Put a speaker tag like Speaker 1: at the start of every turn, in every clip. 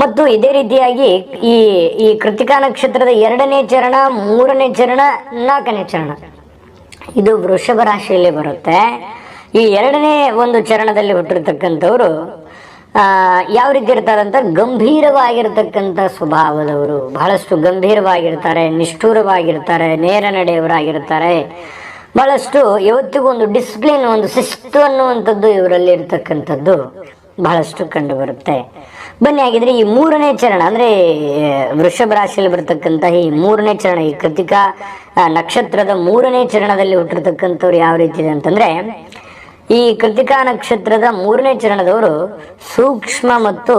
Speaker 1: ಮತ್ತು ಇದೇ ರೀತಿಯಾಗಿ ಈ ಈ ಕೃತಿಕಾ ನಕ್ಷತ್ರದ ಎರಡನೇ ಚರಣ, ಮೂರನೇ ಚರಣ, ನಾಲ್ಕನೇ ಚರಣ. ಇದು ವೃಷಭ ರಾಶಿಯಲ್ಲಿ ಬರುತ್ತೆ. ಈ ಎರಡನೇ ಒಂದು ಚರಣದಲ್ಲಿ ಹುಟ್ಟಿರ್ತಕ್ಕಂಥವ್ರು ಯಾವ ರೀತಿ ಇರ್ತಾರಂತ ಗಂಭೀರವಾಗಿರ್ತಕ್ಕಂಥ ಸ್ವಭಾವದವರು. ಬಹಳಷ್ಟು ಗಂಭೀರವಾಗಿರ್ತಾರೆ, ನಿಷ್ಠೂರವಾಗಿರ್ತಾರೆ, ನೇರ ನಡೆಯವರಾಗಿರ್ತಾರೆ. ಬಹಳಷ್ಟು ಯಾವತ್ತಿಗೂ ಒಂದು ಡಿಸಿಪ್ಲಿನ್ ಒಂದು ಶಿಸ್ತು ಅನ್ನುವಂಥದ್ದು ಇವರಲ್ಲಿ ಇರ್ತಕ್ಕಂಥದ್ದು. ಬಹಳಷ್ಟು ಕಂಡು ಬರುತ್ತೆ ಬನ್ನಿ, ಹಾಗಿದ್ರೆ ಈ ಮೂರನೇ ಚರಣ, ಅಂದ್ರೆ ವೃಷಭ ರಾಶಿಯಲ್ಲಿ ಬರ್ತಕ್ಕಂತಹ ಈ ಮೂರನೇ ಚರಣ, ಈ ಕೃತಿಕಾ ನಕ್ಷತ್ರದ ಮೂರನೇ ಚರಣದಲ್ಲಿ ಹುಟ್ಟಿರ್ತಕ್ಕಂಥವ್ರು ಯಾವ ರೀತಿ ಇದೆ ಅಂತಂದ್ರೆ ಈ ಕೃತಿಕಾ ನಕ್ಷತ್ರದ ಮೂರನೇ ಚರಣದವರು ಸೂಕ್ಷ್ಮ ಮತ್ತು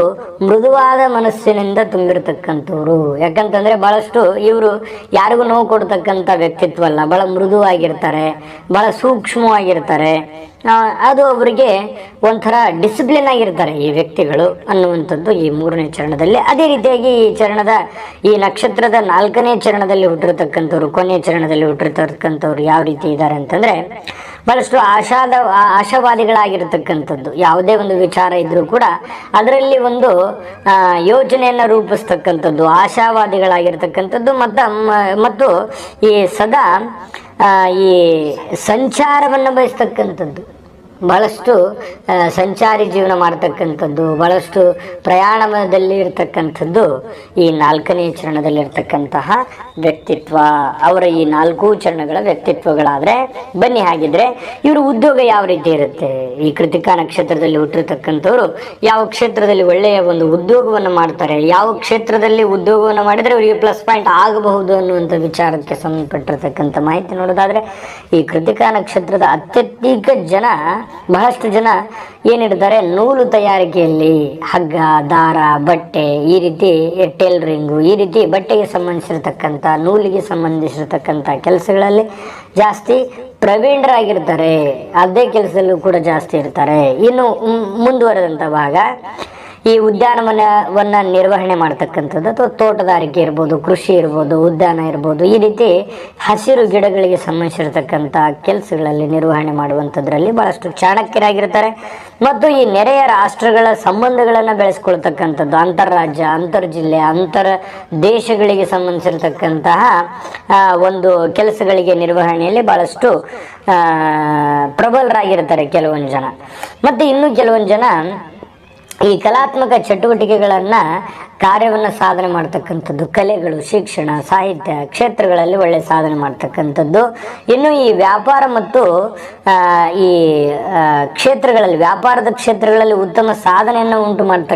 Speaker 1: ಮೃದುವಾದ ಮನಸ್ಸಿನಿಂದ ತುಂಬಿರತಕ್ಕಂಥವ್ರು. ಯಾಕಂತಂದ್ರೆ ಬಹಳಷ್ಟು ಇವರು ಯಾರಿಗೂ ನೋವು ಕೊಡ್ತಕ್ಕಂಥ ವ್ಯಕ್ತಿತ್ವ ಅಲ್ಲ ಬಹಳ ಮೃದುವಾಗಿರ್ತಾರೆ, ಬಹಳ ಸೂಕ್ಷ್ಮವಾಗಿರ್ತಾರೆ. ಅದು ಅವರಿಗೆ ಒಂಥರ ಡಿಸಿಪ್ಲಿನ್ ಆಗಿರ್ತಾರೆ ಈ ವ್ಯಕ್ತಿಗಳು ಅನ್ನುವಂಥದ್ದು ಈ ಮೂರನೇ ಚರಣದಲ್ಲಿ. ಅದೇ ರೀತಿಯಾಗಿ ಈ ಚರಣದ, ಈ ನಕ್ಷತ್ರದ ನಾಲ್ಕನೇ ಚರಣದಲ್ಲಿ ಹುಟ್ಟಿರ್ತಕ್ಕಂಥವ್ರು, ಕೊನೆಯ ಚರಣದಲ್ಲಿ ಹುಟ್ಟಿರ್ತಕ್ಕಂಥವ್ರು ಯಾವ ರೀತಿ ಇದ್ದಾರೆ ಅಂತಂದ್ರೆ ಬಹಳಷ್ಟು ಆಶಾದ ಆಶಾವಾದಿಗಳಾಗಿರತಕ್ಕಂಥದ್ದು. ಯಾವುದೇ ಒಂದು ವಿಚಾರ ಇದ್ದರೂ ಕೂಡ ಅದರಲ್ಲಿ ಒಂದು ಯೋಜನೆಯನ್ನು ರೂಪಿಸ್ತಕ್ಕಂಥದ್ದು, ಆಶಾವಾದಿಗಳಾಗಿರ್ತಕ್ಕಂಥದ್ದು. ಮತ್ತು ಮತ್ತು ಈ ಸದಾ ಈ ಸಂಚಾರವನ್ನು ಬಯಸ್ತಕ್ಕಂಥದ್ದು. ಬಹಳಷ್ಟು ಆ, ಸಂಚಾರಿ ಜೀವನ ಮಾಡ್ತಕ್ಕಂಥದ್ದು ಭಾಳಷ್ಟು ಪ್ರಯಾಣದಲ್ಲಿ ಇರತಕ್ಕಂಥದ್ದು ಈ ನಾಲ್ಕನೇ ಚರಣದಲ್ಲಿರ್ತಕ್ಕಂತಹ ವ್ಯಕ್ತಿತ್ವ. ಅವರ ಈ ನಾಲ್ಕು ಚರಣಗಳ ವ್ಯಕ್ತಿತ್ವಗಳಾದರೆ ಬನ್ನಿ ಹಾಗಿದ್ರೆ ಇವರು ಉದ್ಯೋಗ ಯಾವ ರೀತಿ ಇರುತ್ತೆ? ಈ ಕೃತಿಕಾ ನಕ್ಷತ್ರದಲ್ಲಿ ಹುಟ್ಟಿರ್ತಕ್ಕಂಥವ್ರು ಯಾವ ಕ್ಷೇತ್ರದಲ್ಲಿ ಒಳ್ಳೆಯ ಒಂದು ಉದ್ಯೋಗವನ್ನು ಮಾಡ್ತಾರೆ? ಯಾವ ಕ್ಷೇತ್ರದಲ್ಲಿ ಉದ್ಯೋಗವನ್ನು ಮಾಡಿದರೆ ಅವರಿಗೆ ಪ್ಲಸ್ ಪಾಯಿಂಟ್ ಆಗಬಹುದು ಅನ್ನುವಂಥ ವಿಚಾರಕ್ಕೆ ಸಂಬಂಧಪಟ್ಟಿರ್ತಕ್ಕಂಥ ಮಾಹಿತಿ ನೋಡೋದಾದರೆ ಈ ಕೃತಿಕಾ ನಕ್ಷತ್ರದ ಅತ್ಯಧಿಕ ಜನ ಬಹಳಷ್ಟು ಜನ ಏನಿಡ್ತಾರೆ, ನೂಲು ತಯಾರಿಕೆಯಲ್ಲಿ ಹಗ್ಗ, ದಾರ, ಬಟ್ಟೆ, ಈ ರೀತಿ ಟೇಲರಿಂಗು, ಈ ರೀತಿ ಬಟ್ಟೆಗೆ ಸಂಬಂಧಿಸಿರ್ತಕ್ಕಂಥ, ನೂಲಿಗೆ ಸಂಬಂಧಿಸಿರ್ತಕ್ಕಂಥ ಕೆಲಸಗಳಲ್ಲಿ ಜಾಸ್ತಿ ಪ್ರವೀಣರಾಗಿರ್ತಾರೆ. ಅದೇ ಕೆಲಸದಲ್ಲೂ ಕೂಡ ಜಾಸ್ತಿ ಇರ್ತಾರೆ. ಇನ್ನು ಮುಂದುವರೆದಂಥ ಭಾಗ ಈ ಉದ್ಯಾನವನವನ್ನು ನಿರ್ವಹಣೆ ಮಾಡ್ತಕ್ಕಂಥದ್ದು ಅಥವಾ ತೋಟಗಾರಿಕೆ ಇರ್ಬೋದು, ಕೃಷಿ ಇರ್ಬೋದು, ಉದ್ಯಾನ ಇರ್ಬೋದು, ಈ ರೀತಿ ಹಸಿರು ಗಿಡಗಳಿಗೆ ಸಂಬಂಧಿಸಿರತಕ್ಕಂಥ ಕೆಲಸಗಳಲ್ಲಿ ನಿರ್ವಹಣೆ ಮಾಡುವಂಥದ್ರಲ್ಲಿ ಭಾಳಷ್ಟು ಚಾಣಕ್ಯರಾಗಿರ್ತಾರೆ. ಮತ್ತು ಈ ನೆರೆಯ ರಾಷ್ಟ್ರಗಳ ಸಂಬಂಧಗಳನ್ನು ಬೆಳೆಸ್ಕೊಳ್ತಕ್ಕಂಥದ್ದು ಅಂತಾರಾಜ್ಯ ಅಂತರ್ ಜಿಲ್ಲೆ ಅಂತರ ದೇಶಗಳಿಗೆ ಸಂಬಂಧಿಸಿರತಕ್ಕಂತಹ ಒಂದು ಕೆಲಸಗಳಿಗೆ ನಿರ್ವಹಣೆಯಲ್ಲಿ ಭಾಳಷ್ಟು ಪ್ರಬಲರಾಗಿರ್ತಾರೆ ಕೆಲವೊಂದು ಜನ. ಮತ್ತು ಇನ್ನು ಕೆಲವೊಂದು ಜನ ಈ ಕಲಾತ್ಮಕ ಚಟುವಟಿಕೆಗಳನ್ನು ಕಾರ್ಯವನ್ನು ಸಾಧನೆ ಮಾಡ್ತಕ್ಕಂಥದ್ದು, ಕಲೆಗಳು, ಶಿಕ್ಷಣ, ಸಾಹಿತ್ಯ ಕ್ಷೇತ್ರಗಳಲ್ಲಿ ಒಳ್ಳೆ ಸಾಧನೆ ಮಾಡ್ತಕ್ಕಂಥದ್ದು. ಇನ್ನು ಈ ವ್ಯಾಪಾರ ಮತ್ತು ಈ ಕ್ಷೇತ್ರಗಳಲ್ಲಿ ವ್ಯಾಪಾರದ ಕ್ಷೇತ್ರಗಳಲ್ಲಿ ಉತ್ತಮ ಸಾಧನೆಯನ್ನು ಉಂಟು ಮಾಡ್ತಕ್ಕ